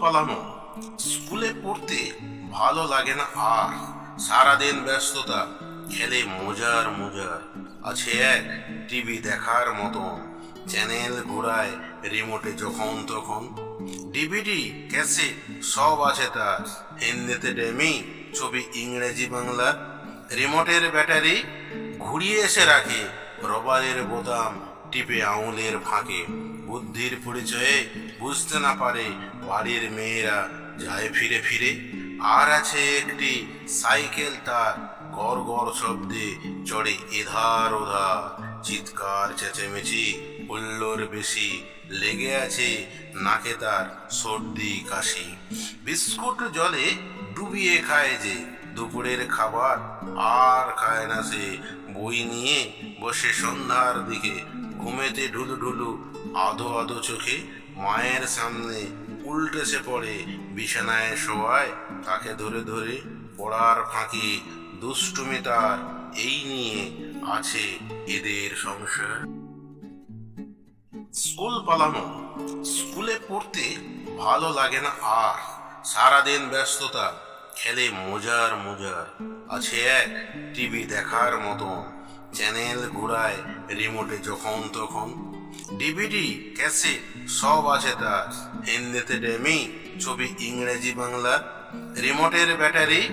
পালানো। স্কুলে পড়তে ভালো লাগে না আর। সারাদিন ব্যস্ততা, খেলে মজার মজার। আছে এক টিভি দেখার মতন চ্যানেল ঘোরায় রিমোটে যখন তখন। ডিভিডি ক্যাসেট সব আছে তার। হিন্দিতে ডেমি, ছবি ইংরেজি বাংলা। রিমোটের ব্যাটারি ঘুরিয়ে এসে রাখে। রবারের বোতাম টিপে আঙুলের ফাঁকে। বুদ্ধির পরিচয়ে বুঝতে না পারে বাড়ির মেয়েরা যায় ফিরে ফিরে। আর আছে একটি সাইকেল, তার গড় গড় শব্দে চড়ে এধার ওধার। চিৎকার, চেঁচেমেচি হুল্লোর বেশি লেগে আছে নাকে তার সর্দি কাশি। বিস্কুট জলে ডুবিয়ে খায় যে দুপুরের খাবার, আর খায় না সে বই নিয়ে বসে সন্ধ্যার দিকে ঘুমেতে ঢুলু ঢুলু আধো আদো চোখে মায়ের সামনে উল্টে সে পড়ে বিছানায় শোয়ায় তাকে ধরে ধরে পড়ার ফাঁকি দুষ্টুমি তার এই নিয়ে আছে এদের সংসার। স্কুল পালানো, স্কুলে পড়তে ভালো লাগে না আর, সারাদিন ব্যস্ততা খেলে মজার মজার। আছে এক টিভি দেখার মতন। চ্যানেল ঘোরায় রিমোটে যখন তখন। ডিভিডি, ক্যাসেট, সব আছে তার। হিন্দিতে ডেমি, ছবি ইংরেজি বাংলা। রিমোটের ব্যাটারি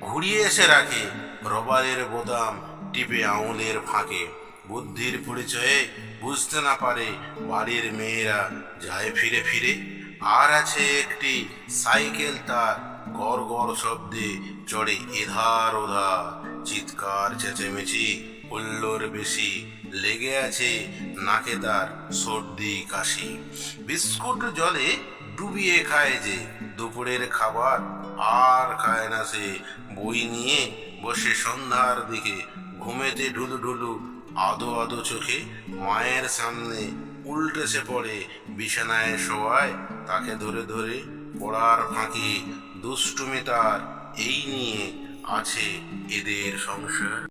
ঘুরিয়ে এসে রাখে রবারের বোতাম, টিপে আঙুলের ফাঁকে। বুদ্ধির পরিচয়ে বুঝতে না পারে বাড়ির মেয়েরা যায় ফিরে ফিরে। আর আছে একটি সাইকেল তার। গড় গড় শব্দে চড়ে এধার ওধার। চিৎকার, চেঁচেমেচি হুল্লোর বেশি। লেগে আছে নাকে তার সর্দি কাশি। বিস্কুট জলে ডুবিয়ে খায় যে দুপুরের খাবার। আর খায় না সে বই নিয়ে বসে সন্ধ্যার দিকে। ঘুমেতে ঢুলু ঢুলু, আদো আদো চোখে মায়ের সামনে উল্টে সে পড়ে। বিছানায় শোয়ায় তাকে ধরে ধরে পড়ার ফাঁকি দুষ্টুমি তার এই নিয়ে আছে এদের সংসার।